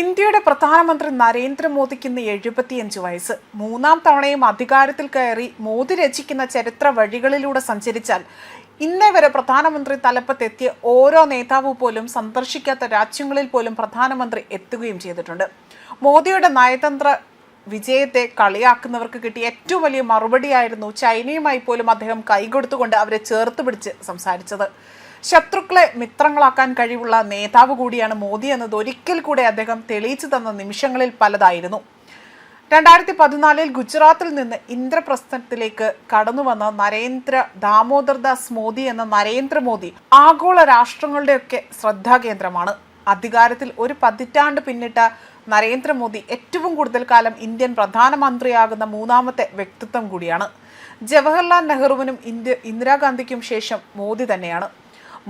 ഇന്ത്യയുടെ പ്രധാനമന്ത്രി നരേന്ദ്രമോദിക്ക് ഇന്ന് എഴുപത്തിയഞ്ച് വയസ്സ്. മൂന്നാം തവണയും അധികാരത്തിൽ കയറി മോദി രചിക്കുന്ന ചരിത്ര വഴികളിലൂടെ സഞ്ചരിച്ചാൽ ഇന്നേ വരെ പ്രധാനമന്ത്രി തലപ്പത്തെത്തിയ ഓരോ നേതാവ് പോലും സന്ദർശിക്കാത്ത രാജ്യങ്ങളിൽ പോലും പ്രധാനമന്ത്രി എത്തുകയും ചെയ്തിട്ടുണ്ട്. മോദിയുടെ നയതന്ത്ര വിജയത്തെ കളിയാക്കുന്നവർക്ക് കിട്ടിയ ഏറ്റവും വലിയ മറുപടിയായിരുന്നു ചൈനയുമായി പോലും അദ്ദേഹം കൈകൊടുത്തുകൊണ്ട് അവരെ ചേർത്ത് പിടിച്ച് സംസാരിച്ചത്. ശത്രുക്കളെ മിത്രങ്ങളാക്കാൻ കഴിവുള്ള നേതാവ് കൂടിയാണ് മോദി എന്നത് ഒരിക്കൽ കൂടെ അദ്ദേഹം തെളിയിച്ചു തന്ന നിമിഷങ്ങളിൽ പലതായിരുന്നു. രണ്ടായിരത്തി പതിനാലിൽ ഗുജറാത്തിൽ നിന്ന് ഇന്ദ്രപ്രസ്ഥത്തിലേക്ക് കടന്നുവന്ന നരേന്ദ്ര ദാമോദർ ദാസ് മോദി എന്ന നരേന്ദ്രമോദി ആഗോള രാഷ്ട്രങ്ങളുടെയൊക്കെ ശ്രദ്ധാകേന്ദ്രമാണ്. അധികാരത്തിൽ ഒരു പതിറ്റാണ്ട് പിന്നിട്ട നരേന്ദ്രമോദി ഏറ്റവും കൂടുതൽ കാലം ഇന്ത്യൻ പ്രധാനമന്ത്രിയാകുന്ന മൂന്നാമത്തെ വ്യക്തിത്വം കൂടിയാണ്. ജവഹർലാൽ നെഹ്റുവിനും ഇന്ത്യ ഇന്ദിരാഗാന്ധിക്കും ശേഷം മോദി തന്നെയാണ്.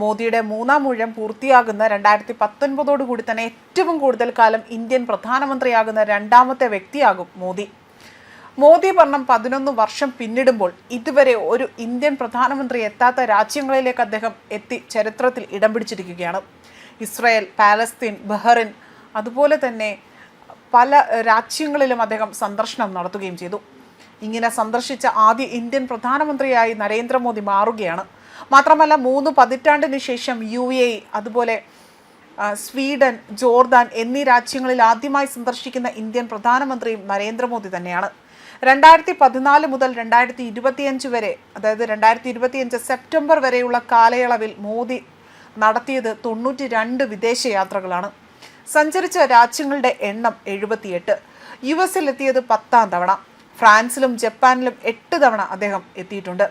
മോദിയുടെ മൂന്നാം ഊഴം പൂർത്തിയാകുന്ന രണ്ടായിരത്തി പത്തൊൻപതോടുകൂടി തന്നെ ഏറ്റവും കൂടുതൽ കാലം ഇന്ത്യൻ പ്രധാനമന്ത്രിയാകുന്ന രണ്ടാമത്തെ വ്യക്തിയാകും മോദി. മോദി ഭരണം പതിനൊന്ന് വർഷം പിന്നിടുമ്പോൾ ഇതുവരെ ഒരു ഇന്ത്യൻ പ്രധാനമന്ത്രി എത്താത്ത രാജ്യങ്ങളിലേക്ക് അദ്ദേഹം എത്തി ചരിത്രത്തിൽ ഇടം പിടിച്ചിരിക്കുകയാണ്. ഇസ്രായേൽ പാലസ്തീൻ ബഹ്റിൻ അതുപോലെ തന്നെ പല രാജ്യങ്ങളിലും അദ്ദേഹം സന്ദർശനം നടത്തുകയും ചെയ്തു. ഇങ്ങനെ സന്ദർശിച്ച ആദ്യ ഇന്ത്യൻ പ്രധാനമന്ത്രിയായി നരേന്ദ്രമോദി മാറുകയാണ്. മാത്രമല്ല മൂന്ന് പതിറ്റാണ്ടിന് ശേഷം യു എ അതുപോലെ സ്വീഡൻ ജോർദാൻ എന്നീ രാജ്യങ്ങളിൽ ആദ്യമായി സന്ദർശിക്കുന്ന ഇന്ത്യൻ പ്രധാനമന്ത്രിയും നരേന്ദ്രമോദി തന്നെയാണ്. രണ്ടായിരത്തി പതിനാല് മുതൽ രണ്ടായിരത്തി ഇരുപത്തിയഞ്ച് വരെ അതായത് രണ്ടായിരത്തി ഇരുപത്തിയഞ്ച് സെപ്റ്റംബർ വരെയുള്ള കാലയളവിൽ മോദി നടത്തിയത് തൊണ്ണൂറ്റി രണ്ട് വിദേശയാത്രകളാണ്. സഞ്ചരിച്ച രാജ്യങ്ങളുടെ എണ്ണം എഴുപത്തിയെട്ട്. യു എസിലെത്തിയത് പത്താം തവണ. ഫ്രാൻസിലും ജപ്പാനിലും എട്ട് തവണ അദ്ദേഹം എത്തിയിട്ടുണ്ട്.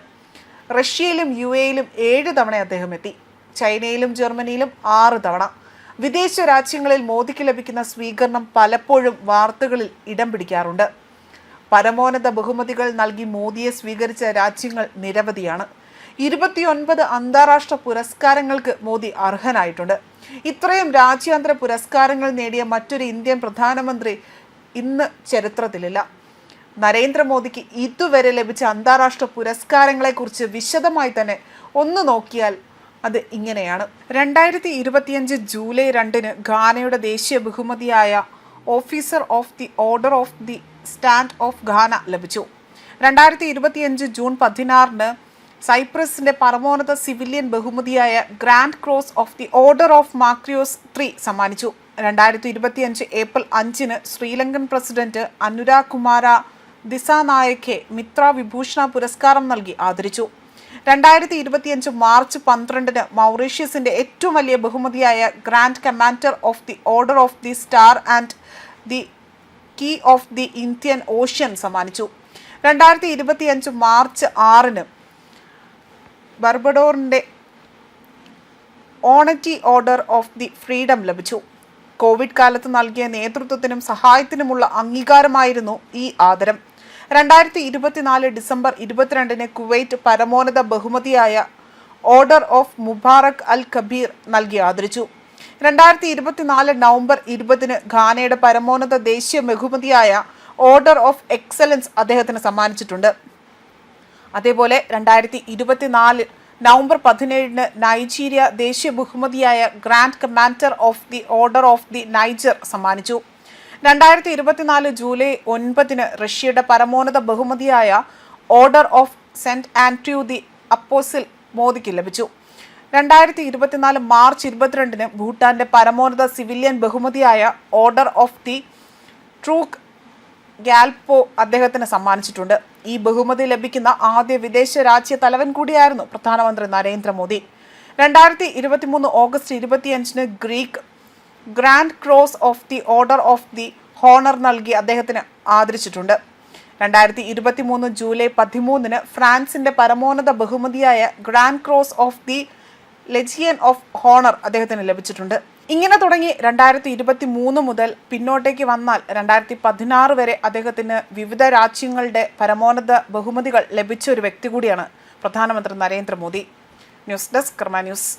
റഷ്യയിലും യു എയിലും ഏഴ് തവണ അദ്ദേഹം എത്തി. ചൈനയിലും ജർമ്മനിയിലും ആറ് തവണ. വിദേശ രാജ്യങ്ങളിൽ മോദിക്ക് ലഭിക്കുന്ന സ്വീകരണം പലപ്പോഴും വാർത്തകളിൽ ഇടം പിടിക്കാറുണ്ട്. പരമോന്നത ബഹുമതികൾ നൽകി മോദിയെ സ്വീകരിച്ച രാജ്യങ്ങൾ നിരവധിയാണ്. ഇരുപത്തിയൊൻപത് അന്താരാഷ്ട്ര പുരസ്കാരങ്ങൾക്ക് മോദി അർഹനായിട്ടുണ്ട്. ഇത്രയും രാജ്യാന്തര പുരസ്കാരങ്ങൾ നേടിയ മറ്റൊരു ഇന്ത്യൻ പ്രധാനമന്ത്രി ഇന്ന് ചരിത്രത്തിലില്ല. നരേന്ദ്രമോദിക്ക് ഇതുവരെ ലഭിച്ച അന്താരാഷ്ട്ര പുരസ്കാരങ്ങളെക്കുറിച്ച് വിശദമായി തന്നെ ഒന്ന് നോക്കിയാൽ അത് ഇങ്ങനെയാണ്. രണ്ടായിരത്തി ഇരുപത്തിയഞ്ച് ജൂലൈ രണ്ടിന് ഘാനയുടെ ദേശീയ ബഹുമതിയായ officer of the order of the stand of Ghana ലഭിച്ചു. രണ്ടായിരത്തി ഇരുപത്തിയഞ്ച് ജൂൺ പതിനാറിന് സൈപ്രസിന്റെ പരമോന്നത സിവിലിയൻ ബഹുമതിയായ grand cross of the order of Makarios three സമ്മാനിച്ചു. രണ്ടായിരത്തി ഇരുപത്തിയഞ്ച് ഏപ്രിൽ അഞ്ചിന് ശ്രീലങ്കൻ പ്രസിഡന്റ് അനുരാഗ് കുമാര ദിസാനായക്കെ മിത്ര വിഭൂഷണ പുരസ്കാരം നൽകി ആദരിച്ചു. രണ്ടായിരത്തി ഇരുപത്തിയഞ്ച് മാർച്ച് പന്ത്രണ്ടിന് മൗറീഷ്യസിന്റെ ഏറ്റവും വലിയ ബഹുമതിയായ grand commander of the order of the star and the key of the Indian ocean സമ്മാനിച്ചു. രണ്ടായിരത്തി ഇരുപത്തിയഞ്ച് മാർച്ച് ആറിന് ബർബഡോറിന്റെ honorary order of the freedom ലഭിച്ചു. കോവിഡ് കാലത്ത് നൽകിയ നേതൃത്വത്തിനും സഹായത്തിനുമുള്ള അംഗീകാരമായിരുന്നു ഈ ആദരം. രണ്ടായിരത്തി ഇരുപത്തിനാല് ഡിസംബർ ഇരുപത്തിരണ്ടിന് കുവൈറ്റ് പരമോന്നത ബഹുമതിയായ order of Mubarak al Kabeer നൽകി ആദരിച്ചു. രണ്ടായിരത്തി ഇരുപത്തിനാല് നവംബർ ഇരുപതിന് ഘാനയുടെ പരമോന്നത ദേശീയ ബഹുമതിയായ ഓർഡർ ഓഫ് എക്സലൻസ് അദ്ദേഹത്തിന് സമ്മാനിച്ചിട്ടുണ്ട്. അതേപോലെ രണ്ടായിരത്തി ഇരുപത്തിനാല് നവംബർ പതിനേഴിന് നൈജീരിയ ദേശീയ ബഹുമതിയായ grand commander of the order of the Niger സമ്മാനിച്ചു. രണ്ടായിരത്തി ഇരുപത്തിനാല് ജൂലൈ ഒൻപതിന് റഷ്യയുടെ പരമോന്നത ബഹുമതിയായ order of Saint Andrew the apostle മോദിക്ക് ലഭിച്ചു. രണ്ടായിരത്തി ഇരുപത്തിനാല് മാർച്ച് ഇരുപത്തിരണ്ടിന് ഭൂട്ടാന്റെ പരമോന്നത സിവിലിയൻ ബഹുമതിയായ order of the Druk Gyalpo അദ്ദേഹത്തിന് സമ്മാനിച്ചിട്ടുണ്ട്. ഈ ബഹുമതി ലഭിക്കുന്ന ആദ്യ വിദേശ രാജ്യ തലവൻ കൂടിയായിരുന്നു പ്രധാനമന്ത്രി നരേന്ദ്രമോദി. രണ്ടായിരത്തി ഇരുപത്തിമൂന്ന് ഓഗസ്റ്റ് ഇരുപത്തിയഞ്ചിന് Greek grand cross of the order of the honour നൽകി അദ്ദേഹത്തിന് ആദരിച്ചിട്ടുണ്ട്. രണ്ടായിരത്തി ഇരുപത്തി മൂന്ന് ജൂലൈ പതിമൂന്നിന് ഫ്രാൻസിന്റെ പരമോന്നത ബഹുമതിയായ grand cross of the legion of honour അദ്ദേഹത്തിന് ലഭിച്ചിട്ടുണ്ട്. ഇങ്ങനെ തുടങ്ങി രണ്ടായിരത്തി ഇരുപത്തി മൂന്ന് മുതൽ പിന്നോട്ടേക്ക് വന്നാൽ രണ്ടായിരത്തി പതിനാറ് വരെ അദ്ദേഹത്തിന് വിവിധ രാജ്യങ്ങളുടെ പരമോന്നത ബഹുമതികൾ ലഭിച്ച ഒരു വ്യക്തി കൂടിയാണ് പ്രധാനമന്ത്രി Narendra Modi. News desk Karma news.